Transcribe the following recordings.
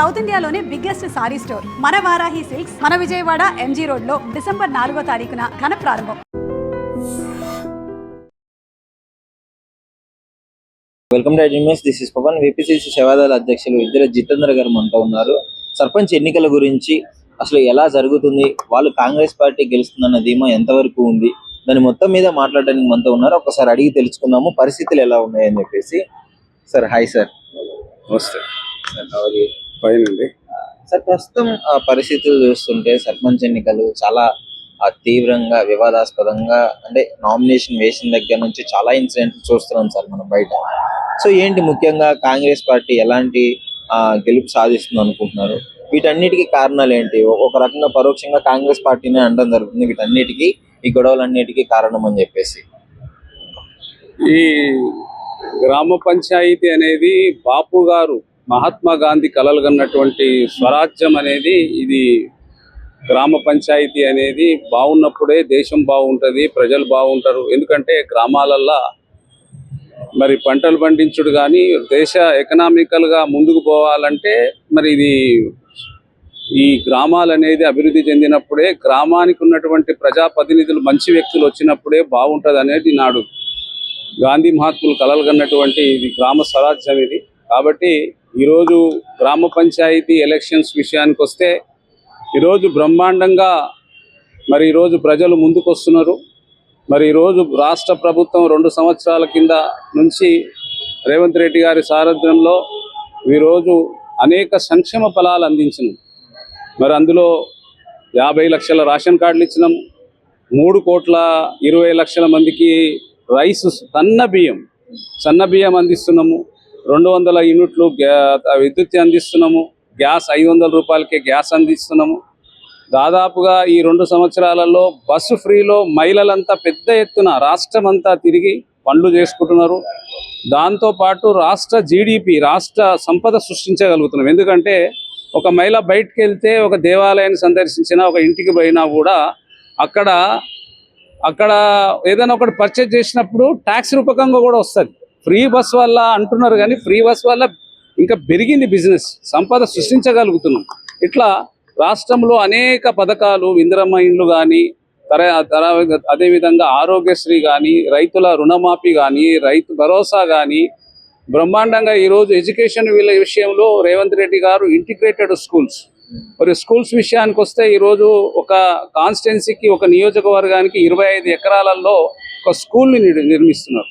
South ఇండియాలోనే biggest sorry store. మన Varahi silks మన విజయవాడ ఎంజీ రోడ్లో డిసెంబర్ నాలుగో తారీఖున ఘన ప్రారంభం. Welcome to news this is Pavan VPCC Sevadal అధ్యక్షులు ఇద్దరు జితేంద్ర గారు మనతో ఉన్నారు. సర్పంచ్ ఎన్నికల గురించి అసలు ఎలా జరుగుతుంది? వాళ్ళు కాంగ్రెస్ పార్టీ గెలుస్తుందన్న ధీమా ఎంతవరకు ఉంది? దాని మొత్తం మీద మాట్లాడడానికి మనతో ఉన్నారు. ఒకసారి అడిగి తెలుసుకుందాము. పరిస్థితులు ఎలా ఉన్నాయని చెప్పేసి. సార్ హాయ్ సార్ వస్తే ఫైన్ అండి సార్ ప్రస్తుతం ఆ పరిస్థితులు చూస్తుంటే సర్పంచ్ ఎన్నికలు చాలా ఆ, తీవ్రంగా వివాదాస్పదంగా అంటే నామినేషన్ వేసిన దగ్గర నుంచి చాలా ఇన్సిడెంట్లు చూస్తున్నాం సార్ మనం బయట. సో ఏంటి ముఖ్యంగా కాంగ్రెస్ పార్టీ ఎలాంటి ఆ, గెలుపు సాధిస్తుంది అనుకుంటున్నారు? వీటన్నిటికీ కారణాలు ఏంటి? ఒక రకంగా పరోక్షంగా కాంగ్రెస్ పార్టీనే అనడం జరుగుతుంది. వీటన్నిటికీ ఈ గొడవలన్నిటికీ కారణం అని చెప్పేసి. ఈ గ్రామ పంచాయతీ అనేది బాపు గారు మహాత్మా గాంధీ కలలు కన్నటువంటి స్వరాజ్యం అనేది ఇది గ్రామ పంచాయతీ అనేది బాగున్నప్పుడే దేశం బాగుంటుంది ప్రజలు బాగుంటారు. ఎందుకంటే గ్రామాలల్లో మరి పంటలు పండించుడు కానీ దేశ ఎకనామికల్గా ముందుకు పోవాలంటే మరి ఇది ఈ గ్రామాలు అనేది అభివృద్ధి చెందినప్పుడే గ్రామానికి ఉన్నటువంటి ప్రజాప్రతినిధులు మంచి వ్యక్తులు వచ్చినప్పుడే బాగుంటుంది అనేది నాడు గాంధీ మహాత్ములు కలలుగన్నటువంటి ఇది గ్రామ స్వరాజ్యం ఇది. కాబట్టి ఈరోజు గ్రామ పంచాయతీ ఎలక్షన్స్ విషయానికి వస్తే ఈరోజు బ్రహ్మాండంగా మరి ఈరోజు ప్రజలు ముందుకు వస్తున్నారు మరి ఈరోజు రాష్ట్ర ప్రభుత్వం రెండు సంవత్సరాల కింద నుంచి రేవంత్ రెడ్డి గారి సారథ్యంలో ఈరోజు అనేక సంక్షేమ ఫలాలు అందించినాం. మరి అందులో యాభై లక్షల రేషన్ కార్డులు ఇచ్చినాం. మూడు కోట్ల ఇరవై లక్షల మందికి రైస్ సన్న బియ్యం సన్న బియ్యం అందిస్తున్నాము. రెండు వందల యూనిట్లు గ్యా- విద్యుత్ అందిస్తున్నాము. గ్యాస్ ఐదు వందల రూపాయలకే గ్యాస్ అందిస్తున్నాము. దాదాపుగా ఈ రెండు సంవత్సరాలలో బస్సు ఫ్రీలో మహిళలంతా పెద్ద ఎత్తున రాష్ట్రం అంతా తిరిగి పనులు చేసుకుంటున్నారు. దాంతోపాటు రాష్ట్ర జీడిపి రాష్ట్ర సంపద సృష్టించగలుగుతున్నాం. ఎందుకంటే ఒక మహిళ బయటకు వెళ్తే ఒక దేవాలయాన్ని సందర్శించినా ఒక ఇంటికి పోయినా కూడా అక్కడ అక్కడ ఏదైనా ఒకటి పర్చేజ్ చేసినప్పుడు ట్యాక్స్ రూపకంగా కూడా వస్తుంది. ఫ్రీ బస్ వల్ల అంటున్నారు కానీ ఫ్రీ బస్ వల్ల ఇంకా పెరిగింది బిజినెస్. సంపద సృష్టించగలుగుతున్నాం. ఇట్లా రాష్ట్రంలో అనేక పథకాలు ఇందిరమ్మ ఇండ్లు కానీ తర తర అదేవిధంగా ఆరోగ్యశ్రీ కానీ రైతుల రుణమాఫీ కానీ రైతు భరోసా కానీ బ్రహ్మాండంగా ఈరోజు ఎడ్యుకేషన్ వీళ్ళ విషయంలో రేవంత్ రెడ్డి గారు ఇంటిగ్రేటెడ్ స్కూల్స్. మరి స్కూల్స్ విషయానికి వస్తే ఈరోజు ఒక కాన్స్టిట్యున్సీకి ఒక నియోజకవర్గానికి ఇరవై ఐదు ఎకరాలలో ఒక స్కూల్ని నిర్మిస్తున్నారు.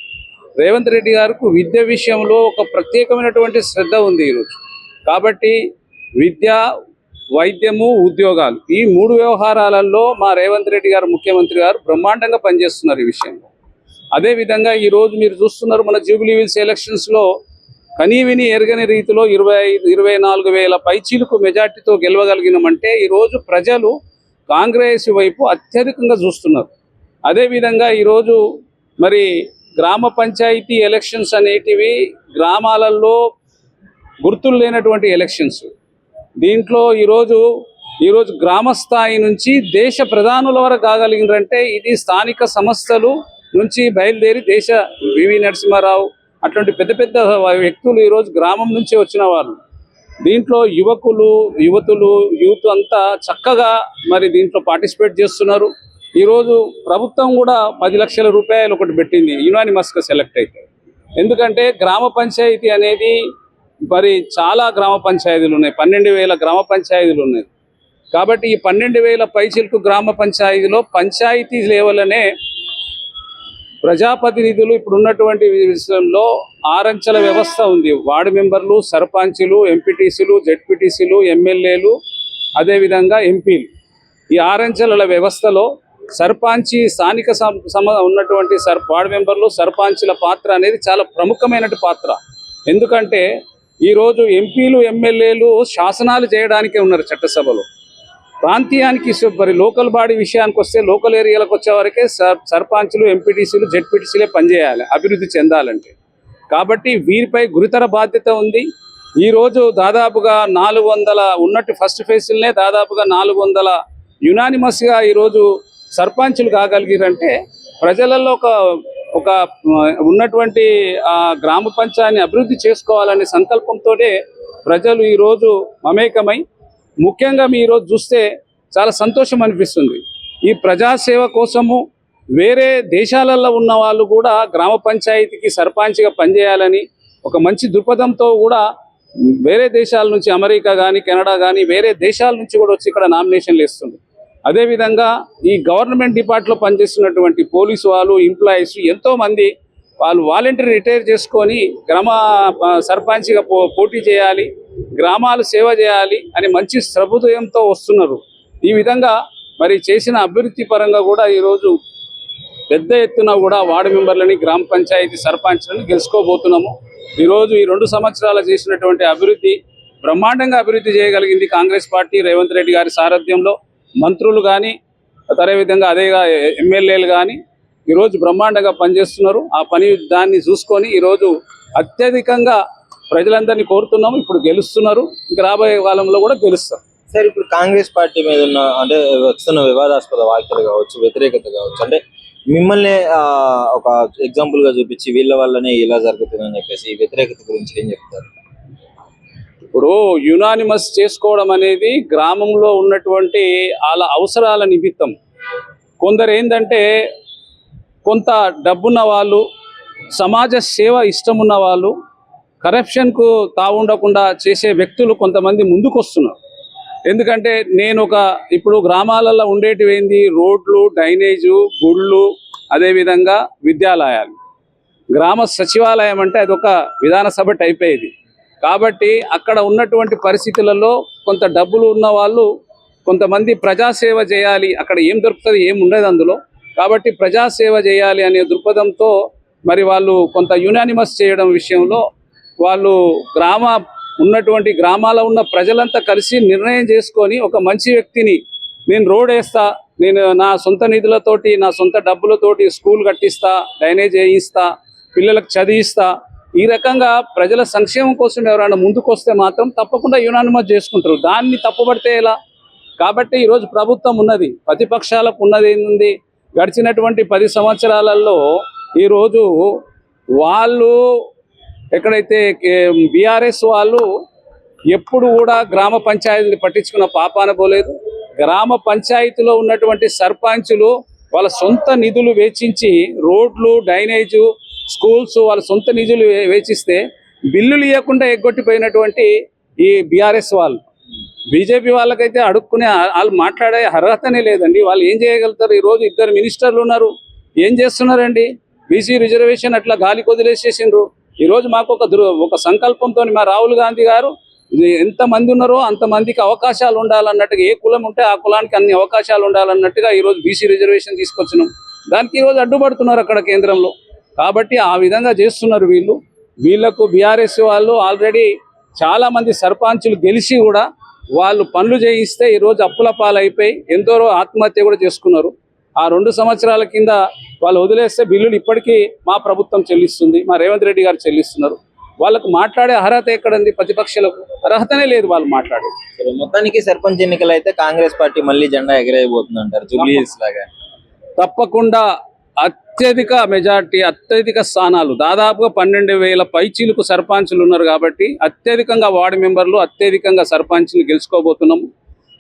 రేవంత్ రెడ్డి గారికి విద్య విషయంలో ఒక ప్రత్యేకమైనటువంటి శ్రద్ధ ఉంది ఈరోజు. కాబట్టి విద్య వైద్యము ఉద్యోగాలు ఈ మూడు వ్యవహారాలలో మా రేవంత్ రెడ్డి గారు ముఖ్యమంత్రి గారు బ్రహ్మాండంగా పనిచేస్తున్నారు ఈ విషయంలో. అదేవిధంగా ఈరోజు మీరు చూస్తున్నారు మన జూబిలీ హిల్స్ ఎలక్షన్స్లో కనీవిని ఎరగని రీతిలో ఇరవై ఐదు ఇరవై నాలుగు వేల పైచీలకు మెజార్టీతో గెలవగలిగినామంటే ఈరోజు ప్రజలు కాంగ్రెస్ వైపు అత్యధికంగా చూస్తున్నారు. అదేవిధంగా ఈరోజు మరి గ్రామ పంచాయతీ ఎలక్షన్స్ అనేటివి గ్రామాలలో గుర్తులు లేనటువంటి ఎలక్షన్స్. దీంట్లో ఈరోజు ఈరోజు గ్రామ స్థాయి నుంచి దేశ ప్రధానుల వరకు కాగలిగినారంటే ఇది స్థానిక సంస్థలు నుంచి బయలుదేరి దేశ వివి నరసింహారావు అటువంటి పెద్ద పెద్ద వ్యక్తులు ఈరోజు గ్రామం నుంచి వచ్చిన వాళ్ళు. దీంట్లో యువకులు యువతులు యూత్ అంతా చక్కగా మరి దీంట్లో పార్టిసిపేట్ చేస్తున్నారు. ఈరోజు ప్రభుత్వం కూడా పది లక్షల రూపాయలు ఒకటి పెట్టింది. యునానిమస్గా సెలెక్ట్ అయితే. ఎందుకంటే గ్రామ పంచాయతీ అనేది మరి చాలా గ్రామ పంచాయతీలు ఉన్నాయి. పన్నెండు వేల గ్రామ పంచాయతీలు ఉన్నాయి. కాబట్టి ఈ పన్నెండు వేల పైచిలకు గ్రామ పంచాయతీలో పంచాయతీ లేవలనే ప్రజాప్రతినిధులు ఇప్పుడు ఉన్నటువంటి విషయంలో ఆరంచెల వ్యవస్థ ఉంది. వార్డు మెంబర్లు సర్పంచులు ఎంపీటీసీలు జెడ్పీటీసీలు ఎమ్మెల్యేలు అదేవిధంగా ఎంపీలు. ఈ ఆరంచెల వ్యవస్థలో సర్పంచి స్థానిక సం- సమ ఉన్నటువంటి సర్ వార్డు మెంబర్లు సర్పంచ్ల పాత్ర అనేది చాలా ప్రముఖమైన పాత్ర. ఎందుకంటే ఈరోజు ఎంపీలు ఎమ్మెల్యేలు శాసనాలు చేయడానికే ఉన్నారు చట్టసభలో. ప్రాంతీయానికి మరి లోకల్ బాడీ విషయానికి వస్తే లోకల్ ఏరియాలకు వచ్చే వరకే సర్ సర్పంచ్లు ఎంపీటీసీలు జెడ్పీటీసీలే పనిచేయాలి అభివృద్ధి చెందాలంటే. కాబట్టి వీరిపై గురుతర బాధ్యత ఉంది. ఈరోజు దాదాపుగా నాలుగు వందల ఉన్నట్టు ఫస్ట్ ఫేజ్లనే దాదాపుగా నాలుగు వందల యునానిమస్గా ఈరోజు సర్పంచులు కాగలిగిరంటే ప్రజలలో ఒక ఒక ఉన్నటువంటి ఆ గ్రామ పంచాయతీని అభివృద్ధి చేసుకోవాలనే సంకల్పంతోనే ప్రజలు ఈరోజు మమేకమై ముఖ్యంగా మీ ఈరోజు చూస్తే చాలా సంతోషం అనిపిస్తుంది. ఈ ప్రజాసేవ కోసము వేరే దేశాలలో ఉన్న వాళ్ళు కూడా గ్రామ పంచాయతీకి సర్పంచ్గా పనిచేయాలని ఒక మంచి దృక్పథంతో కూడా వేరే దేశాల నుంచి అమెరికా కానీ కెనడా కానీ వేరే దేశాల నుంచి కూడా వచ్చి ఇక్కడ నామినేషన్లు ఇస్తుంది అదేవిధంగా ఈ గవర్నమెంట్ డిపార్ట్లో పనిచేస్తున్నటువంటి పోలీసు వాళ్ళు ఎంప్లాయీస్ ఎంతో మంది వాళ్ళు వాలంటీర్ రిటైర్ చేసుకొని గ్రామ సర్పంచ్గా పో పోటీ చేయాలి గ్రామాలు సేవ చేయాలి అని మంచి ప్రభుత్వంతో వస్తున్నారు. ఈ విధంగా మరి చేసిన అభివృద్ధి పరంగా కూడా ఈరోజు పెద్ద ఎత్తున కూడా వార్డు మెంబర్లని గ్రామ పంచాయతీ సర్పంచ్లను గెలుచుకోబోతున్నాము. ఈరోజు ఈ రెండు సంవత్సరాలు చేసినటువంటి అభివృద్ధి బ్రహ్మాండంగా అభివృద్ధి చేయగలిగింది కాంగ్రెస్ పార్టీ రేవంత్ రెడ్డి గారి సారథ్యంలో. మంత్రులు కానీ అదేవిధంగా అదేగా ఎమ్మెల్యేలు కానీ ఈరోజు బ్రహ్మాండంగా పనిచేస్తున్నారు. ఆ పని దాన్ని చూసుకొని ఈరోజు అత్యధికంగా ప్రజలందరినీ కోరుతున్నాము. ఇప్పుడు గెలుస్తున్నారు. ఇంకా రాబోయే కాలంలో కూడా గెలుస్తారు. సార్ ఇప్పుడు కాంగ్రెస్ పార్టీ మీద ఉన్న అంటే వస్తున్న వివాదాస్పద వ్యాఖ్యలు కావచ్చు వ్యతిరేకత కావచ్చు అంటే మిమ్మల్ని ఆ, ఒక ఎగ్జాంపుల్గా చూపించి వీళ్ళ వల్లనే ఇలా జరుగుతుందని చెప్పేసి వ్యతిరేకత గురించి ఏం చెప్తారు? ఇప్పుడు యునానిమస్ చేసుకోవడం అనేది గ్రామంలో ఉన్నటువంటి వాళ్ళ అవసరాల నిమిత్తం. కొందరు ఏంటంటే కొంత డబ్బున్న వాళ్ళు సమాజ సేవ ఇష్టం ఉన్న వాళ్ళు కరప్షన్కు తావుండకుండా చేసే వ్యక్తులు కొంతమంది ముందుకు వస్తున్నారు ఎందుకంటే నేను ఒక ఇప్పుడు గ్రామాలలో ఉండేటివి ఏంది? రోడ్లు డ్రైనేజు గుళ్ళు అదేవిధంగా విద్యాలయాలు. గ్రామ సచివాలయం అంటే అది ఒక విధానసభ టైప్ అయ్యేది కాబట్టి అక్కడ ఉన్నటువంటి పరిస్థితులలో కొంత డబ్బులు ఉన్న వాళ్ళు కొంతమంది ప్రజాసేవ చేయాలి. అక్కడ ఏం దొరుకుతుంది ఏం ఉండదు అందులో. కాబట్టి ప్రజాసేవ చేయాలి అనే దృక్పథంతో మరి వాళ్ళు కొంత యునానిమస్ చేయడం విషయంలో వాళ్ళు గ్రామ ఉన్నటువంటి గ్రామాల ఉన్న ప్రజలంతా కలిసి నిర్ణయం చేసుకొని ఒక మంచి వ్యక్తిని నేను రోడ్ వేస్తా నేను నా సొంత నిధులతోటి నా సొంత డబ్బులతోటి స్కూల్ కట్టిస్తా డ్రైనేజ్ వేయిస్తా పిల్లలకు చదివిస్తా ఈ రకంగా ప్రజల సంక్షేమం కోసం ఎవరైనా ముందుకు వస్తే మాత్రం తప్పకుండా యునానిమస్ చేసుకుంటారు. దాన్ని తప్పుపడితే ఎలా? కాబట్టి ఈరోజు ప్రభుత్వం ఉన్నది ప్రతిపక్షాలకు ఉన్నది ఏంది? గడిచినటువంటి పది సంవత్సరాలలో ఈరోజు వాళ్ళు ఎక్కడైతే బీఆర్ఎస్ వాళ్ళు ఎప్పుడు కూడా గ్రామ పంచాయతీని పట్టించుకున్న పాపాన పోలేదు. గ్రామ పంచాయతీలో ఉన్నటువంటి సర్పంచులు వాళ్ళ సొంత నిధులు వేచించి రోడ్లు డ్రైనేజు స్కూల్స్ వాళ్ళ సొంత నిధులు వేచిస్తే బిల్లులు ఇవ్వకుండా ఎగ్గొట్టిపోయినటువంటి ఈ బీఆర్ఎస్ వాళ్ళు. బీజేపీ వాళ్ళకైతే అడుక్కునే వాళ్ళు మాట్లాడే అర్హతనే లేదండి. వాళ్ళు ఏం చేయగలుగుతారు? ఈ రోజు ఇద్దరు మినిస్టర్లు ఉన్నారు. ఏం చేస్తున్నారండి? బీసీ రిజర్వేషన్ అట్లా గాలి కొదిలేసేసిండ్రు ఈ రోజు మాకు ఒక ఒక సంకల్పంతో మా రాహుల్ గాంధీ గారు ఇది ఎంత మంది ఉన్నారో అంత మందికి అవకాశాలు ఉండాలన్నట్టుగా ఏ కులం ఉంటే ఆ కులానికి అన్ని అవకాశాలు ఉండాలన్నట్టుగా ఈ రోజు బీసీ రిజర్వేషన్ తీసుకొచ్చినాం. దానికి ఈ రోజు అడ్డుపడుతున్నారు అక్కడ కేంద్రంలో. కాబట్టి ఆ విధంగా చేస్తున్నారు వీళ్ళు. వీళ్ళకు బీఆర్ఎస్ వాళ్ళు ఆల్రెడీ చాలా మంది సర్పంచులు గెలిచి కూడా వాళ్ళు పనులు చేయిస్తే ఈరోజు అప్పుల పాలైపోయి ఎంతో ఆత్మహత్య కూడా చేసుకున్నారు. ఆ రెండు సంవత్సరాల కింద వాళ్ళు వదిలేస్తే బిల్లులు ఇప్పటికీ మా ప్రభుత్వం చెల్లిస్తుంది మా రేవంత్ రెడ్డి గారు చెల్లిస్తున్నారు. వాళ్ళకు మాట్లాడే అర్హత ఎక్కడుంది ప్రతిపక్షాలకు అర్హతనే లేదు వాళ్ళు మాట్లాడే మొత్తానికి సర్పంచ్ ఎన్నికలు అయితే కాంగ్రెస్ పార్టీ మళ్ళీ జెండా ఎగరైపోతుంది అంటారు లాగా. తప్పకుండా అత్యధిక మెజార్టీ అత్యధిక స్థానాలు దాదాపుగా పన్నెండు వేల పైచీలకు సర్పంచులు ఉన్నారు కాబట్టి అత్యధికంగా వార్డు మెంబర్లు అత్యధికంగా సర్పంచ్ని గెలుచుకోబోతున్నాము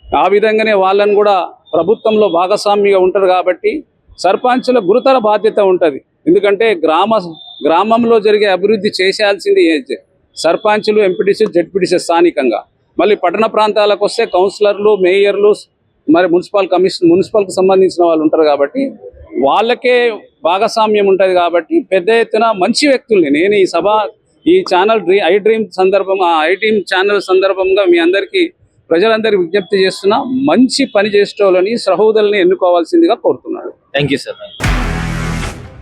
ఆ విధంగానే వాళ్ళని కూడా ప్రభుత్వంలో భాగస్వామిగా ఉంటారు కాబట్టి సర్పంచుల గురుతర బాధ్యత ఉంటుంది. ఎందుకంటే గ్రామ గ్రామంలో జరిగే అభివృద్ధి చేసేయాల్సింది సర్పంచులు ఎంపీటీసీ జడ్పీటీసీ స్థానికంగా. మళ్ళీ పట్టణ ప్రాంతాలకు వస్తే కౌన్సిలర్లు మేయర్లు మరి మున్సిపల్ కమిషన్ మున్సిపల్కి సంబంధించిన వాళ్ళు ఉంటారు కాబట్టి వాళ్ళకే భాగస్వామ్యం ఉంటుంది కాబట్టి పెద్ద ఎత్తున మంచి వ్యక్తుల్ని నేను ఈ సభ ఈ ఛానల్ డ్రీ ఐ డ్రీమ్ సందర్భం ఐ డ్రీమ్ ఛానల్ సందర్భంగా మీ అందరికీ ప్రజలందరికీ విజ్ఞప్తి చేస్తున్నా మంచి పని చేసేటోళ్ళని సహోదరుని ఎన్నుకోవాల్సిందిగా కోరుతున్నాడు. Thank you sir